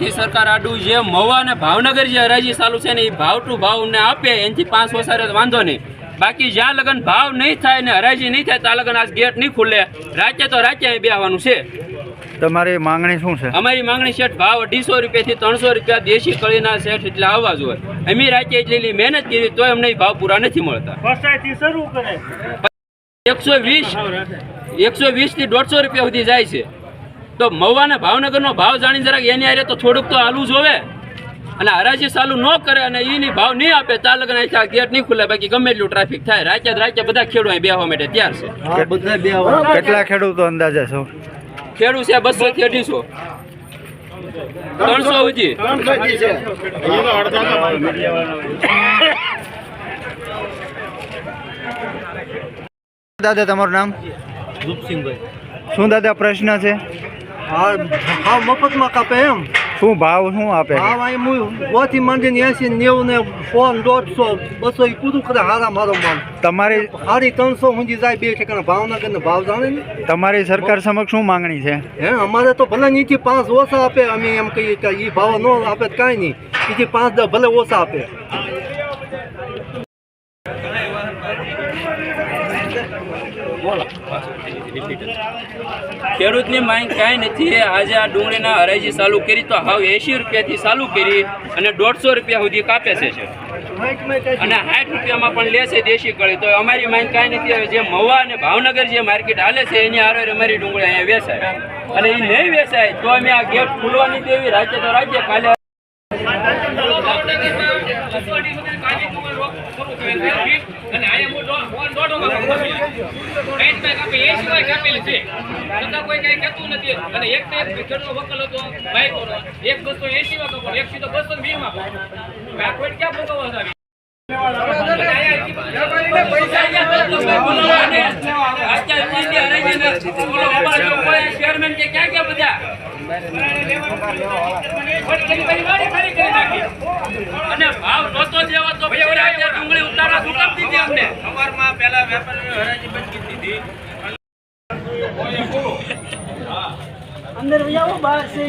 મોદી સરકાર આડું જે મવા અને ભાવનગર જે હરાજી ચાલુ છે ને એ ભાવ ટુ ભાવ ને આપે એનાથી પાંચ વર્ષ તો વાંધો નહીં. બાકી જ્યાં લગન ભાવ નહીં થાય ને હરાજી નહીં થાય ત્યાં લગન આજ ગેટ નહીં ખુલે. રાતે તો રાતે અહીં બેહવાનું છે. તમારી માંગણી શું છે? અમારી માંગણી શેઠ ભાવ અઢીસો રૂપિયાથી ત્રણસો રૂપિયા દેશી કળીના શેઠ એટલે આવવા જોઈએ. અમે રાતે એટલી મહેનત કરી તોય અમને ભાવ પૂરા નથી મળતા. ફસાઈથી શરૂ કરે. એકસો વીસ એકસો વીસથી દોઢસો રૂપિયા સુધી જાય છે. તો મહુવાના ભાવનગરનો ભાવ જાણી જરાક એની આરે તો થોડુંક તો હાલવું જોવે અને હરાજી ચાલુ ન કરે અને એની ભાવ નહીં આપે ત્યાં લગ્ન આ ગેટ નહીં ખુલે બાકી ગમે એટલું ટ્રાફિક થાય. રાતે જ બધા ખેડૂત અહીં બેહવા માટે ત્યાર છે. કેટલા ખેડૂતો અંદાજે છો? ખેડૂત છે બસો થી અઢીસો. ત્રણસો સુધી. દાદા તમારું નામ? રૂપસિંહભાઈ શું દાદા પ્રશ્ન છે? હા હા મફતમાં કાપે એમ. શું ભાવ શું આપે? અહીં હું ઓછી માંડીને એસી નેવું ને ફોન દોઢસો બસો એ પૂરું કરે હારા મારો માલ. તમારી હારી ત્રણસો ઊંધી જાય બે ઠેકાણા ભાવનગર ને ભાવ જાણે ને? તમારી સરકાર સમક્ષ શું માંગણી છે? હે અમારે તો ભલે નીચે પાંચ ઓછા આપે અમે એમ કહીએ કે એ ભાવ ન આપે કાંઈ નહીં. એથી પાંચ ભલે ઓછા આપે. ખેડૂતની માંગ કાંઈ નથી. આજે આ ડુંગળીના હરાજી ચાલુ કરી તો હાવ એંશી રૂપિયાથી ચાલુ કરી અને દોઢસો રૂપિયા સુધી કાપે છે. અને સાઠ રૂપિયામાં પણ લે છે દેશી કળી. તો અમારી માંગ કાંઈ નથી. હવે જે મહુવા અને ભાવનગર જે માર્કેટ હાલે છે, એની આરોગ્ય અમારી ડુંગળી અહીંયા વેચાય. અને એ નહીં વેચાય, તો અમે આ ગેટ ખુલવાની દેવી રાજ્ય તો રાજ્ય કાલે એક બસો એસી માં કપડ એક સીધો બસો વીસમાં આ કોઈ ક્યાં ભોગવવા છે? ચેરમેન કે ક્યાં ક્યાં બધા અને ભાવ નહોતો દેવો તો ડુંગળી ઉતારા પહેલા વેપાર હરાજી બંધ કરી દીધી. અંદર જાઓ બહાર છે.